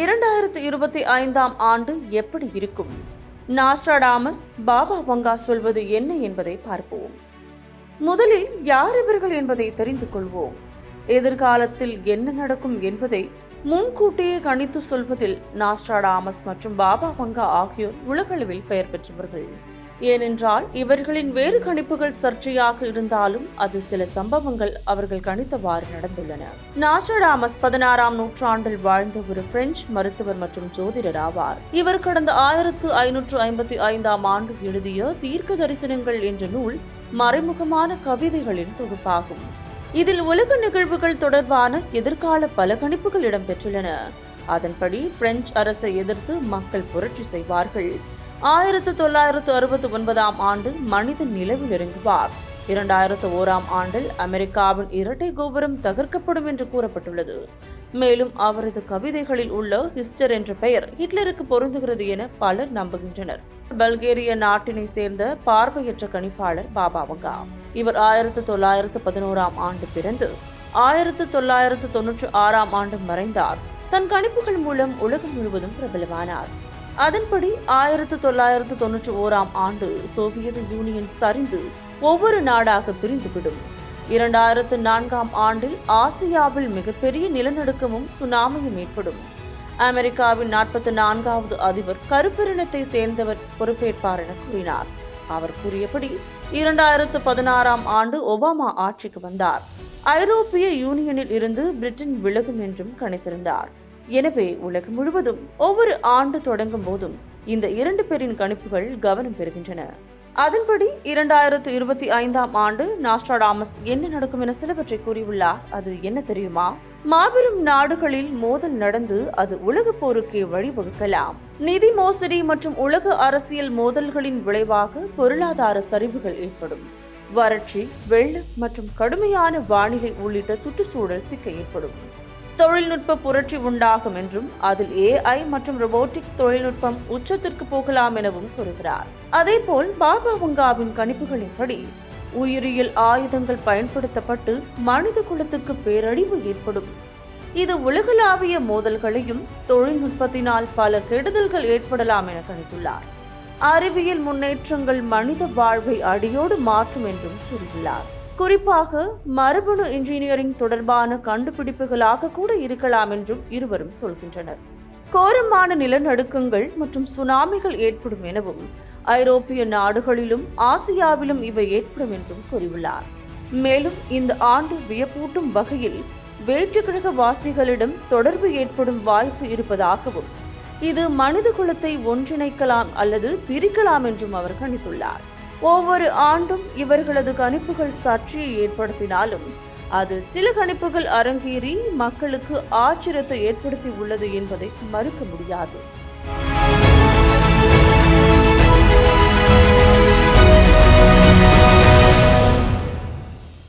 இரண்டாயிரத்து இருபத்தி ஐந்தாம் ஆண்டு எப்படி இருக்கும்? நாஸ்டாடாமஸ் பாபா பங்கா சொல்வது என்ன என்பதை பார்ப்போம். முதலில் யார் இவர்கள் என்பதை தெரிந்து கொள்வோம். எதிர்காலத்தில் என்ன நடக்கும் என்பதை முன்கூட்டியே கணித்து சொல்வதில் நாஸ்டாடாமஸ் மற்றும் பாபா பங்கா ஆகியோர் உலகளவில் பெயர் பெற்றவர்கள். ஏனென்றால் இவர்களின் வேறு கணிப்புகள் சர்ச்சையாக இருந்தாலும் அதில் சில சம்பவங்கள் அவர்கள் கணித்தவாறு நடந்துள்ளன. நாஸ்ட்ராடாமஸ் பதினாறாம் நூற்றாண்டில் வாழ்ந்த ஒரு பிரெஞ்சு மருத்துவர் மற்றும் ஜோதிடர் ஆவார். இவர் கடந்த ஆயிரத்து ஐநூற்று ஐம்பத்தி ஐந்தாம் ஆண்டு எழுதிய தீர்க்க தரிசனங்கள் என்ற நூல் மறைமுகமான கவிதைகளின் தொகுப்பாகும். இதில் உலக நிகழ்வுகள் தொடர்பான எதிர்கால பல கணிப்புகள் இடம்பெற்றுள்ளன. அதன்படி பிரெஞ்சு அரசை எதிர்த்து மக்கள் புரட்சி செய்வார்கள். ஆயிரத்து தொள்ளாயிரத்து அறுபத்தி ஒன்பதாம் ஆண்டு மனிதன் நிலவில் இறங்குவார். இரண்டாயிரத்து ஓராம் ஆண்டில் அமெரிக்காவின் இரட்டை கோபுரம் தகர்க்கப்படும் என்று கூறப்பட்டுள்ளது. மேலும் அவரது கவிதைகளில் உள்ள ஹிஸ்டர் என்ற பெயர் ஹிட்லருக்கு பொருந்துகிறது என பலர் நம்புகின்றனர். பல்கேரிய நாட்டினை சேர்ந்த பார்வையற்ற கணிப்பாளர் பாபாவங்கா இவர் ஆயிரத்து தொள்ளாயிரத்து பதினோராம் ஆண்டு பிறந்து ஆயிரத்து தொள்ளாயிரத்து தொன்னூற்றி ஆறாம் ஆண்டு மறைந்தார். தன் கணிப்புகள் மூலம் உலகம் முழுவதும் பிரபலமானார். அதன்படி ஆயிரத்து தொள்ளாயிரத்து தொன்னூற்றி ஓராம் ஆண்டு சோவியத் யூனியன் சரிந்து ஒவ்வொரு நாடாக பிரிந்துவிடும். இரண்டாயிரத்து நான்காம் ஆண்டில் ஆசியாவில் மிகப்பெரிய நிலநடுக்கமும் சுனாமியும் ஏற்படும். அமெரிக்காவின் நாற்பத்தி நான்காவது அதிபர் கருப்பிரினத்தை சேர்ந்தவர் பொறுப்பேற்பார் என கூறினார். அவர் கூறியபடி இரண்டாயிரத்து பதினாறாம் ஆண்டு ஒபாமா ஆட்சிக்கு வந்தார். ஐரோப்பிய யூனியனில் இருந்து பிரிட்டன் விலகும் என்றும் கணித்திருந்தார். எனவே உலகம் முழுவதும் ஒவ்வொரு ஆண்டு தொடங்கும் போதும் இந்த இரண்டு பேரின் கணிப்புகள் கவனம் பெறுகின்றன. அதன்படி இரண்டாயிரத்து இருபத்தி ஐந்தாம் ஆண்டு நாஸ்டாடாமஸ் என்ன நடக்கும் என சிலவற்றை கூறியுள்ளார். அது என்ன தெரியுமா? மாபெரும் நாடுகளில் மோதல் நடந்து அது உலக போருக்கே வழிவகுக்கலாம். நிதி மோசடி மற்றும் உலக அரசியல் மோதல்களின் விளைவாக பொருளாதார சரிவுகள் ஏற்படும். வறட்சி வெள்ளம் மற்றும் கடுமையான வானிலை உள்ளிட்ட சுற்றுச்சூழல் சிக்க ஏற்படும். தொழில்நுட்ப புரட்சி உண்டாகும் என்றும் அதில் ஏஐ மற்றும் ரொபோட்டிக் தொழில்நுட்பம் உச்சத்திற்கு போகலாம் எனவும் கூறுகிறார். அதேபோல் பாபா வங்காவின் கணிப்புகளின்படி உயிரியல் ஆயுதங்கள் பயன்படுத்தப்பட்டு மனித குலத்துக்கு பேரழிவு ஏற்படும். இது உலகளாவிய மோதல்களையும் தொழில்நுட்பத்தினால் பல கெடுதல்கள் ஏற்படலாம் என கணித்துள்ளார். அறிவியல் முன்னேற்றங்கள் மனித வாழ்வை அடியோடு மாற்றும் என்றும் கூறியுள்ளார். குறிப்பாக மரபணு இன்ஜினியரிங் தொடர்பான கண்டுபிடிப்புகளாக கூட இருக்கலாம் என்றும் இருவரும் சொல்கின்றனர். கோரமான நிலநடுக்கங்கள் மற்றும் சுனாமிகள் ஏற்படும் எனவும் ஐரோப்பிய நாடுகளிலும் ஆசியாவிலும் இவை ஏற்படும் என்றும் கூறியுள்ளார். மேலும் இந்த ஆண்டு வியப்பூட்டும் வகையில் வேற்றுக்கிழக வாசிகளிடம் தொடர்பு ஏற்படும் வாய்ப்பு இருப்பதாகவும் இது மனித குலத்தை ஒன்றிணைக்கலாம் அல்லது பிரிக்கலாம் என்றும் அவர் கணித்துள்ளார். ஒவ்வொரு ஆண்டும் இவர்களது கணிப்புகள் சர்ச்சையை ஏற்படுத்தினாலும் அதில் சில கணிப்புகள் அரங்கேறி மக்களுக்கு ஆச்சரியத்தை ஏற்படுத்தி உள்ளது என்பதை மறுக்க முடியாது.